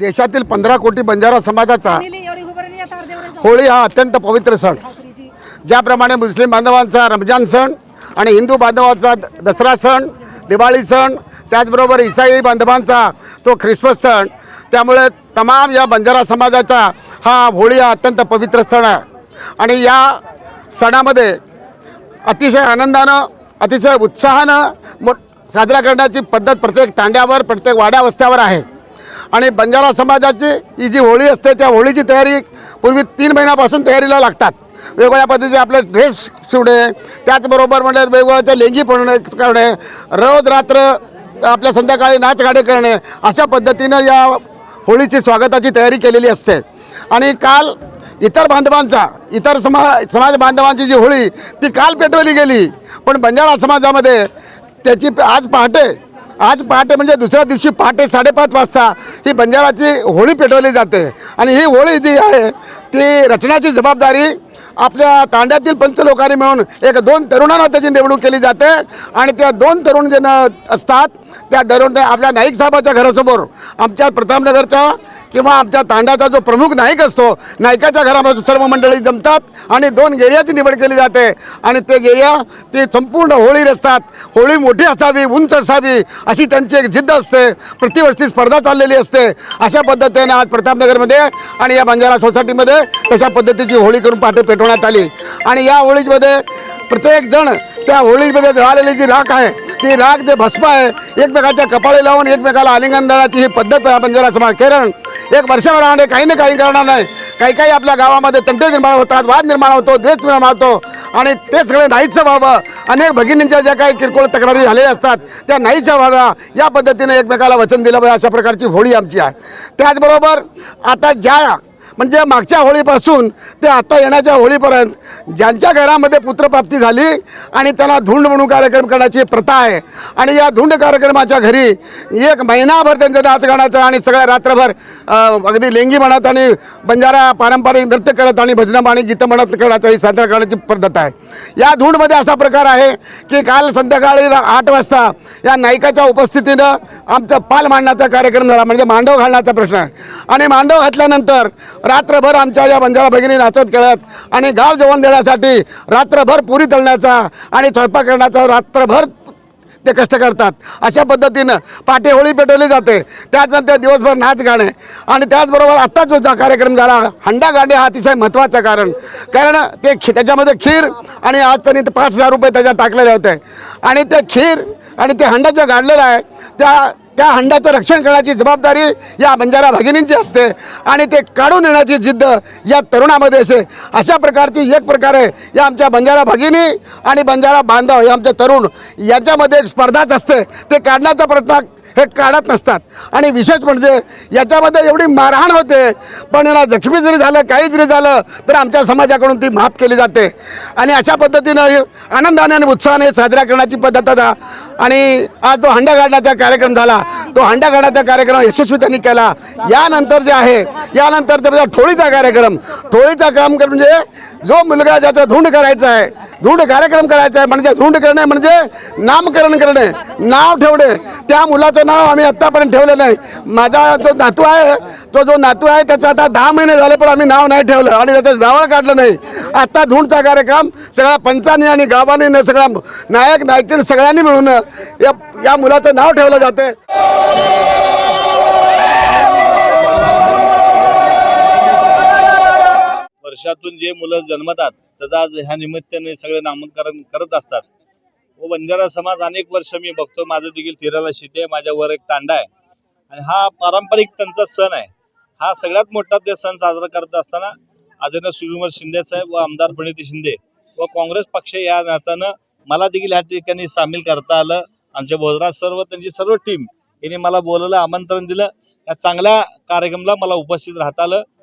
देशातील पंधरा कोटी बंजारा समाजाचा होळी हा अत्यंत पवित्र सण. ज्याप्रमाणे मुस्लिम बांधवांचा रमजान सण आणि हिंदू बांधवांचा दसरा सण दिवाळी सण त्याचबरोबर इसाई बांधवांचा तो ख्रिसमस सण त्यामुळे तमाम या बंजारा समाजाचा हा होळी हा अत्यंत पवित्र सण आहे. आणि या सणामध्ये अतिशय आनंदानं अतिशय उत्साहानं मो साजरा करण्याची पद्धत प्रत्येक तांड्यावर प्रत्येक वाड्या वस्त्यावर आहे. आणि बंजारा समाजाची ही जी होळी असते त्या होळीची तयारी पूर्वी तीन महिन्यापासून तयारीला लागतात. वेगवेगळ्या पद्धतीचे आपले ड्रेस शिवणे त्याचबरोबर म्हणजे वेगवेगळ्या लेंगी पडणे करणे रोज रात्र आपल्या संध्याकाळी नाचगाडे करणे अशा पद्धतीनं या होळीची स्वागताची तयारी केलेली असते. आणि काल इतर बांधवांचा इतर समा समाज बांधवांची जी होळी ती काल पेटवली गेली. पण बंजारा समाजामध्ये त्याची आज पहाटे आज पहाटे म्हणजे दुसऱ्या दिवशी पहाटे साडेपाच वाजता ही बंजाराची होळी पेटवली जाते. आणि ही होळी जी आहे ती रचण्याची जबाबदारी आपल्या तांड्यातील पंच लोकांनी मिळून एक दोन तरुणांना त्याची निवडणूक केली जाते. आणि त्या दोन तरुण जे असतात त्या तरुण आपल्या नाईक साहेबाच्या घरासमोर आमच्या प्रतापनगरच्या किंवा आमच्या तांडाचा जो प्रमुख नाईक असतो नायकाच्या घरामध्ये सर्व मंडळी जमतात आणि दोन गेरियाची निवड केली जाते. आणि ते गेरिया ती संपूर्ण होळी रचतात. होळी मोठी असावी उंच असावी अशी त्यांची एक जिद्द असते. प्रतिवर्षी स्पर्धा चाललेली असते. अशा पद्धतीने आज प्रतापनगरमध्ये आणि या बंजारा सोसायटीमध्ये तशा पद्धतीची होळी करून पहाटे पेटवण्यात आली. आणि या होळीमध्ये प्रत्येक जण त्या होळीमध्ये जळालेली जी राख आहे ती राग जे भस्म आहे. एकमेकाच्या कपाळी लावून एकमेकाला आलिंगन देण्याची ही पद्धत आहे बंजारा समाज कारण एक वर्षभरामध्ये काही ना काही करणार नाही. काही काही आपल्या गावामध्ये तंटे निर्माण होतात वाद निर्माण होतो द्वेष निर्माण होतो. आणि ते सगळे नाहीचं व्हावं. अनेक भगिनींच्या ज्या काही किरकोळ तक्रारी झालेल्या असतात त्या नाहीच्या व्हाव्या. या पद्धतीने एकमेकाला वचन दिलं पाहिजे. अशा प्रकारची होळी आमची आहे. त्याचबरोबर आता ज्या म्हणजे मागच्या होळीपासून ते आता येण्याच्या होळीपर्यंत ज्यांच्या घरामध्ये पुत्रप्राप्ती झाली आणि त्यांना धुंड म्हणून कार्यक्रम करण्याची प्रथा आहे. आणि या धुंड कार्यक्रमाच्या घरी एक महिनाभर त्यांचं नाच गाण्याचं आणि सगळ्या रात्रभर अगदी लेंगी म्हणत आणि बंजारा पारंपरिक नृत्य करत आणि भजनं आणि गीतं म्हणत करण्याचं ही साजरा करण्याची पद्धत आहे. या धुंडमध्ये असा प्रकार आहे की काल संध्याकाळी आठ वाजता या नायकाच्या उपस्थितीनं आमचा पाल मांडण्याचा कार्यक्रम झाला. म्हणजे मांडव घालण्याचा प्रश्न आहे. आणि मांडव घातल्यानंतर रात्रभर आमच्या या बंजारा भगिनी नाचत खेळत आणि गाव जेवण देण्यासाठी रात्रभर पुरी तळण्याचा आणि स्वयंपाक करण्याचा रात्रभर ते कष्ट करतात. अशा पद्धतीनं पाटे होळी पेटवली जाते. त्याचनंतर दिवसभर नाच गाणे. आणि त्याचबरोबर आत्ता जो जा कार्यक्रम झाला हंडा गाणे हा अतिशय महत्त्वाचं कारण. कारण ते खी त्याच्यामध्ये खीर आणि आज त्यांनी ते पाच हजार रुपये त्याच्यात टाकलेले होते. आणि ते खीर आणि ते हंडा जे गाडलेलं आहे त्या त्या हंडाचं रक्षण करण्याची जबाबदारी या बंजारा भगिनींची असते. आणि ते काढून येण्याची जिद्द या तरुणामध्ये असे. अशा प्रकारची एक प्रकारे या आमच्या बंजारा भगिनी आणि बंजारा बांधव हे आमचे तरुण यांच्यामध्ये एक स्पर्धाच असते. ते काढण्याचा प्रयत्न हे काढत नसतात. आणि विशेष म्हणजे याच्यामध्ये एवढी मारहाण होते. पण याला जखमी जरी झालं काही जरी झालं तर आमच्या समाजाकडून ती माफ केली जाते. आणि अशा पद्धतीनं आनंदाने आणि उत्साहाने साजरा करण्याची पद्धत आता आणि आज तो हंडा काढण्याचा कार्यक्रम झाला. तो हंडा काढण्याचा कार्यक्रम यशस्वी त्यांनी केला. यानंतर जे आहे यानंतर ते ठोळीचा कार्यक्रम. ठोळीचा काम म्हणजे जो मुलगा ज्याचा धुंड करायचा आहे धुंड कार्यक्रम करायचा आहे म्हणजे धुंड करणे म्हणजे नामकरण करणे नाव ठेवणे. त्या मुलाचं नाव आम्ही आत्तापर्यंत ठेवलं नाही. माझा जो नातू आहे तो जो नातू आहे त्याचं आता दहा महिने झाले पण आम्ही नाव नाही ठेवलं आणि त्याचं नावं काढलं नाही. आत्ता धुंडचा कार्यक्रम सगळ्या पंचांनी आणि गावांनी सगळ्या नायक नायकीन सगळ्यांनी मिळून या या मुलाचं नाव ठेवलं जाते वर्षातून जे मुलं जन्मतात त्याचं आज ह्या निमित्ताने सगळे नामकरण करत असतात. व बंजारा समाज अनेक वर्ष मी बघतो माझं देखील तिराला शेती आहे माझ्यावर एक तांडा आहे. आणि हा पारंपरिक त्यांचा सण आहे. हा सगळ्यात मोठा ते सण साजरा करत असताना आदरणीय सुकुमार शिंदे साहेब व आमदार प्रणिती शिंदे व काँग्रेस पक्ष या नात्यानं मला देखील ह्या ठिकाणी सामील करता आलं. आमच्या भोजराज सर्व त्यांची सर्व टीम यांनी मला बोलवलं आमंत्रण दिलं. या चांगल्या कार्यक्रमाला मला उपस्थित राहता आलं.